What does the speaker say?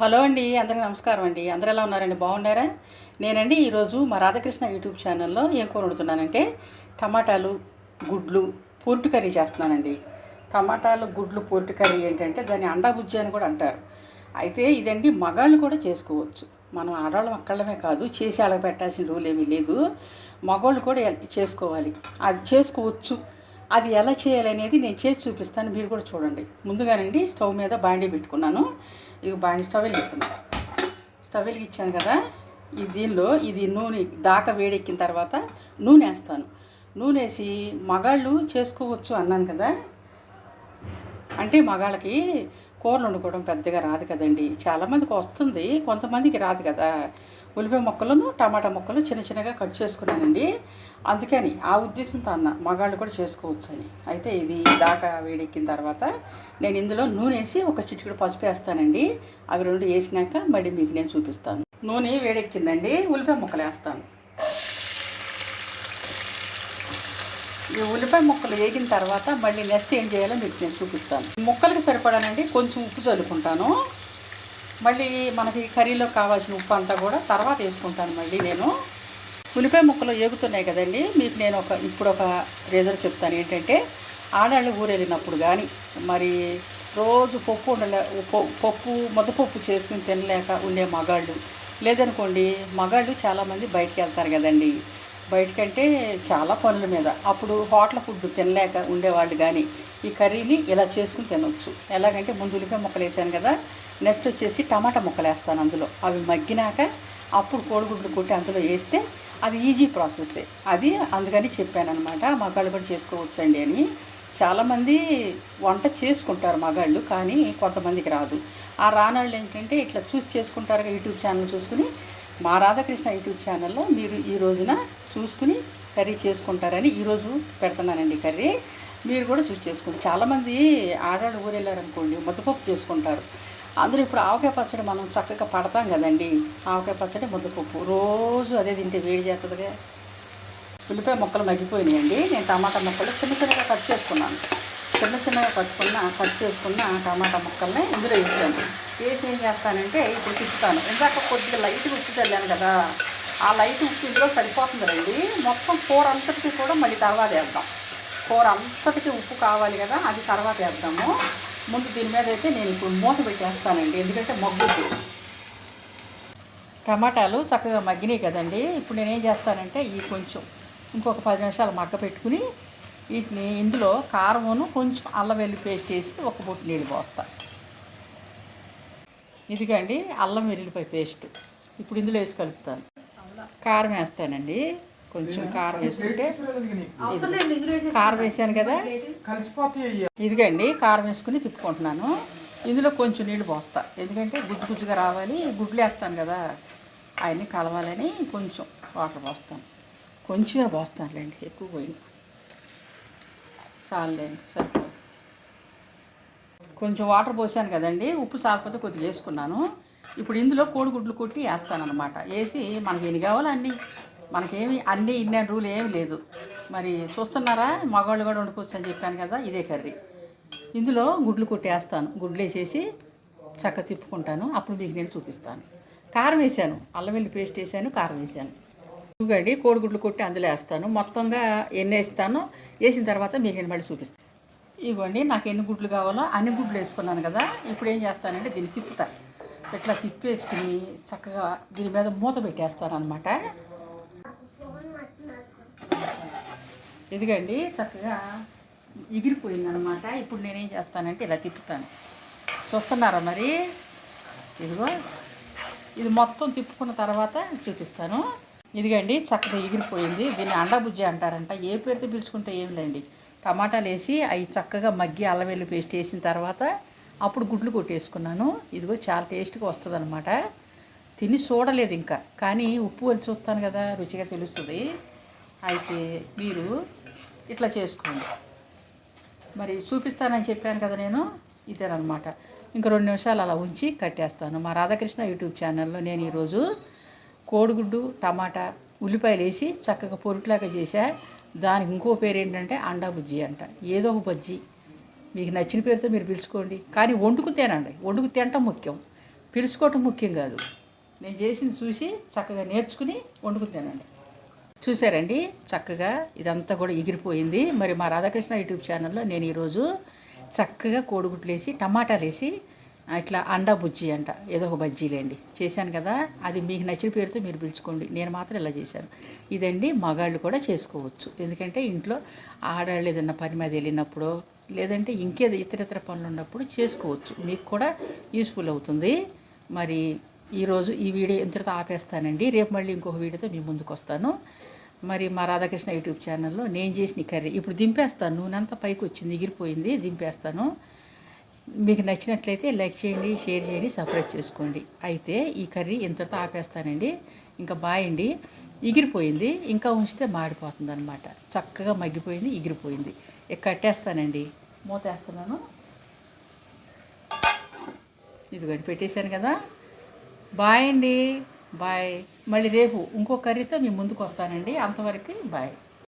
Hello అండి అందరికీ నమస్కారం అండి. అందరూ ఎలా ఉన్నారండి? బాగున్నారా? నేనండి ఈరోజు మా రాధాకృష్ణ యూట్యూబ్ ఛానల్లో ఏం కూర వండుతున్నానంటే టమాటాలు గుడ్లు పూర్టి కర్రీ చేస్తున్నానండి. టమాటాలు గుడ్లు పూర్టి కర్రీ ఏంటంటే దాన్ని అండా బుజ్జి అని కూడా అంటారు. అయితే ఇదండి మగాళ్ళు కూడా చేసుకోవచ్చు. మనం ఆడవాళ్ళం అక్కడమే కాదు చేసి అలా పెట్టాల్సిన రూల్ ఏమీ లేదు. మగవాళ్ళు కూడా చేసుకోవాలి. అది చేసుకోవచ్చు. అది ఎలా చేయాలి అనేది నేను చేసి చూపిస్తాను. మీరు కూడా చూడండి. ముందుగానండి స్టవ్ మీద బాండీ పెట్టుకున్నాను. ఇక బాండీ స్టవ్ వెలిగిస్తున్నాను స్టవ్ వెలిగిచ్చాను కదా. ఈ దీనిలో ఇది నూనె దాకా వేడెక్కిన తర్వాత నూనె వేస్తాను. నూనె వేసి మగాళ్ళు చేసుకోవచ్చు అన్నాను కదా. అంటే మగాళ్ళకి కూరలు వండుకోవడం పెద్దగా రాదు కదండి. చాలామందికి వస్తుంది కొంతమందికి రాదు కదా. ఉల్లిపాయ ముక్కలను టమాటా ముక్కలు చిన్న చిన్నగా కట్ చేసుకున్నానండి. అందుకని ఆ ఉద్దేశంతో అన్న మగాళ్ళు కూడా చేసుకోవచ్చు అని అయితే ఇది దాకా వేడెక్కిన తర్వాత నేను ఇందులో నూనె వేసి ఒక చిటికెడు పసుపు వేస్తానండి. అవి రెండు వేసినాక మళ్ళీ మీకు నేను చూపిస్తాను. నూనె వేడెక్కిందండి ఉల్లిపాయ ముక్కలు వేస్తాను. ఈ ఉల్లిపాయ ముక్కలు వేగిన తర్వాత మళ్ళీ నెక్స్ట్ ఏం చేయాలో మీకు నేను చూపిస్తాను. ముక్కలకి సరిపడానండి కొంచెం ఉప్పు చల్లుకుంటాను. మళ్ళీ మనకి కర్రీలో కావాల్సిన ఉప్పు అంతా కూడా తర్వాత వేసుకుంటాను మళ్ళీ నేను. ఉల్లిపాయ ముక్కలు ఏగుతున్నాయి కదండి మీకు నేను ఒక ఇప్పుడు ఒక రీజన్ చెప్తాను ఏంటంటే ఆడాళ్ళు ఊరెళ్ళినప్పుడు కానీ మరి రోజు పప్పు ఉండలే పప్పు ముద్దపప్పు చేసుకుని తినలేక ఉండే మగాళ్ళు. లేదనుకోండి మగాళ్ళు చాలామంది బయటికి వెళ్తారు కదండి. బయటకంటే చాలా పనుల మీద. అప్పుడు హోటల్ ఫుడ్ తినలేక ఉండేవాళ్ళు కానీ ఈ కర్రీని ఇలా చేసుకుని తినొచ్చు. ఎలాగంటే ముందు ఉల్లిపాయ ముక్కలు వేసాను కదా నెక్స్ట్ వచ్చేసి టమాటా ముక్కలు వేస్తాను అందులో. అవి మగ్గినాక అప్పుడు కోడిగుడ్లు కొట్టి అందులో వేస్తే అది ఈజీ ప్రాసెస్సే అది అందుకని చెప్పాను అనమాట మగాళ్ళు కూడా చేసుకోవచ్చండి అని. చాలామంది వంట చేసుకుంటారు మగాళ్ళు కానీ కొంతమందికి రాదు. ఆ రానాళ్ళు ఏంటంటే ఇట్లా చూసి చేసుకుంటారు యూట్యూబ్ ఛానల్ చూసుకుని. మా రాధాకృష్ణ యూట్యూబ్ ఛానల్లో మీరు ఈ రోజున చూసుకుని కర్రీ చేసుకుంటారని ఈరోజు పెడుతున్నానండి కర్రీ. మీరు కూడా చూసి చేసుకోండి. చాలామంది ఆడవాళ్ళు ఊరు వెళ్ళారనుకోండి ముద్దపప్పు చేసుకుంటారు. అందరూ ఇప్పుడు ఆవకాయ పచ్చడి మనం చక్కగా పడతాం కదండి. ఆవకాయ పచ్చడి ముద్దపప్పు రోజు అదే తింటే వేడి చేస్తుందిగా. ఉల్లిపాయ ముక్కలు మగ్గిపోయినాయండి. నేను టమాటా ముక్కలు చిన్న చిన్నగా కట్ చేసుకున్నాను. చిన్న చిన్నగా కట్టుకున్న కట్ చేసుకున్న టమాటా ముక్కల్ని ఇందులో వేసాను. వేసి ఏం చేస్తానంటే ఇప్పుడు తిప్పుతాను ఇందాక కొద్దిగా లైట్గా ఉప్పు చల్లాను కదా. ఆ లైట్ ఉప్పు ఇందులో సరిపోతుంది రండి. మొత్తం కూర అంతటికి కూడా మళ్ళీ తర్వాత వేద్దాం. కూర అంతటికి ఉప్పు కావాలి కదా అది తర్వాత వేద్దాము. ముందు దీని మీద అయితే నేను ఇప్పుడు మూత పెట్టేస్తానండి ఎందుకంటే మగ్గుద్ది. టమాటాలు చక్కగా మగ్గినాయి కదండి. ఇప్పుడు నేనేం చేస్తానంటే ఈ కొంచెం ఇంకొక పది నిమిషాలు మగ్గ పెట్టుకుని వీటిని ఇందులో కారమును కొంచెం అల్లం వెల్లి పేస్ట్ వేసి ఒక బొట్టు నీళ్ళు పోస్తా. ఇదిగండి అల్లం వెల్లుల్లిపాయ పేస్ట్. ఇప్పుడు ఇందులో వేసి కలుపుతాను. కారం వేస్తానండి. కొంచెం కారం వేసుకుంటే కారం వేసాను కదా? ఇదిగండి కారం వేసుకుని తిప్పుకుంటున్నాను. ఇందులో కొంచెం నీళ్ళు పోస్తా. ఎందుకంటే గుజ్జు గుజ్జుగా రావాలి. గుడ్లు వేస్తాను కదా. అవన్నీ కలవాలని కొంచెం వాటర్ పోస్తాను. కొంచెమే పోస్తానులేండి ఎక్కువ పోయింది చాలులేండి సరిపోదు. కొంచెం వాటర్ పోసాను కదండి. ఉప్పు సాకపోతే కొద్దిగా వేసుకున్నాను. ఇప్పుడు ఇందులో కోడిగుడ్లు కొట్టి వేస్తానమాట వేసి మనకి ఎన్ని కావాలో అన్నీ. మనకేమి అన్నీ ఇన్ని రూల్ ఏమి లేదు. మరి చూస్తున్నారా? మగవాళ్ళు కూడా వండుకోవచ్చు అని చెప్పాను కదా ఇదే కర్రీ. ఇందులో గుడ్లు కొట్టి వేస్తాను. గుడ్లు వేసేసి చక్క తిప్పుకుంటాను. అప్పుడు మీకు నేను చూపిస్తాను. కారం వేసాను. అల్లం వెల్లి పేస్ట్ వేసాను కారం వేసాను. ఇవ్వండి కోడిగుడ్లు కొట్టి అందులో వేస్తాను. మొత్తంగా ఎన్ని వేస్తానో వేసిన తర్వాత మీకు నేను మళ్ళీ చూపిస్తాను. ఇవ్వండి నాకు ఎన్ని గుడ్లు కావాలో అన్ని గుడ్లు వేసుకున్నాను కదా. ఇప్పుడు ఏం చేస్తానంటే దీన్ని తిప్పుతాను. ఇట్లా తిప్పేసుకుని చక్కగా దీని మీద మూత పెట్టేస్తాను అనమాట ఇదిగండి చక్కగా ఎగిరిపోయిందనమాట ఇప్పుడు నేనేం చేస్తానంటే ఇలా తిప్పుతాను. చూస్తున్నారా మరి? ఇదిగో ఇది మొత్తం తిప్పుకున్న తర్వాత చూపిస్తాను. ఇదిగండి చక్కగా ఎగిరిపోయింది. దీన్ని అండబుజ్జి అంటారంట. ఏ పేరుతో పిలుచుకుంటే ఏం లేండి టమాటాలు వేసి అవి చక్కగా మగ్గి అల్లం వెల్లి పేస్ట్ వేసిన తర్వాత అప్పుడు గుడ్లు కొట్టేసుకున్నాను. ఇదిగో చాలా టేస్ట్గా వస్తుంది అనమాట తిని చూడలేదు ఇంకా. కానీ ఉప్పు అని చూస్తాను కదా రుచిగా తెలుస్తుంది. అయితే మీరు ఇట్లా చేసుకోండి. మరి చూపిస్తానని చెప్పాను కదా నేను ఇదేనమాట ఇంకా రెండు నిమిషాలు అలా ఉంచి కట్టేస్తాను. మా రాధాకృష్ణ యూట్యూబ్ ఛానల్లో నేను ఈరోజు కోడిగుడ్డు టమాటా ఉల్లిపాయలు వేసి చక్కగా పొరుట్లాగా చేశా. దానికి ఇంకో పేరు ఏంటంటే అండా బుజ్జి అంట. ఏదో ఒక బజ్జీ. మీకు నచ్చిన పేరుతో మీరు పిలుచుకోండి. కానీ వండుకు తినండి. వండుకు తినటం ముఖ్యం. పిలుచుకోవటం ముఖ్యం కాదు. నేను చేసింది చూసి చక్కగా నేర్చుకుని వండుకుతానండి చూసారండి? చక్కగా ఇదంతా కూడా ఎగిరిపోయింది. మరి మా రాధాకృష్ణ యూట్యూబ్ ఛానల్లో నేను ఈరోజు చక్కగా కోడిగుడ్లు వేసి టమాటాలు వేసి ఇట్లా అండా బుజ్జి అంట. ఏదో ఒక బజ్జీలేండి. చేశాను కదా? అది మీకు నచ్చిన పేరుతో మీరు పిలుచుకోండి. నేను మాత్రం ఇలా చేశాను. ఇదండి మగాళ్ళు కూడా చేసుకోవచ్చు. ఎందుకంటే ఇంట్లో ఆడవాళ్ళు ఏదైనా పని మీద వెళ్ళినప్పుడు లేదంటే ఇంకేదో ఇతర ఇతర పనులు ఉన్నప్పుడు చేసుకోవచ్చు. మీకు కూడా యూస్ఫుల్ అవుతుంది. మరి ఈరోజు ఈ వీడియో ఇంతటితో ఆపేస్తానండి. రేపు మళ్ళీ ఇంకొక వీడియోతో మీ ముందుకు వస్తాను. మరి మా రాధాకృష్ణ యూట్యూబ్ ఛానల్లో నేను చేసిన కర్రీ ఇప్పుడు దింపేస్తాను. నూనె అంతా పైకి వచ్చింది ఎగిరిపోయింది దింపేస్తాను. మీకు నచ్చినట్లయితే లైక్ చేయండి షేర్ చేయండి సబ్స్క్రైబ్ చేసుకోండి. అయితే ఈ కర్రీ ఇంతటితో ఆపేస్తానండి. ఇంకా బాయండి ఎగిరిపోయింది. ఇంకా ఉంచితే మాడిపోతుంది అనమాట చక్కగా మగ్గిపోయింది ఎగిరిపోయింది. కట్టేస్తానండి. మూత వేస్తున్నాను. ఇదిగోండి పెట్టేశాను కదా. బాయ్ అండి. బాయ్. మళ్ళీ రేపు ఇంకో కర్రీతో మీ ముందుకు వస్తానండి. అంతవరకు బాయ్.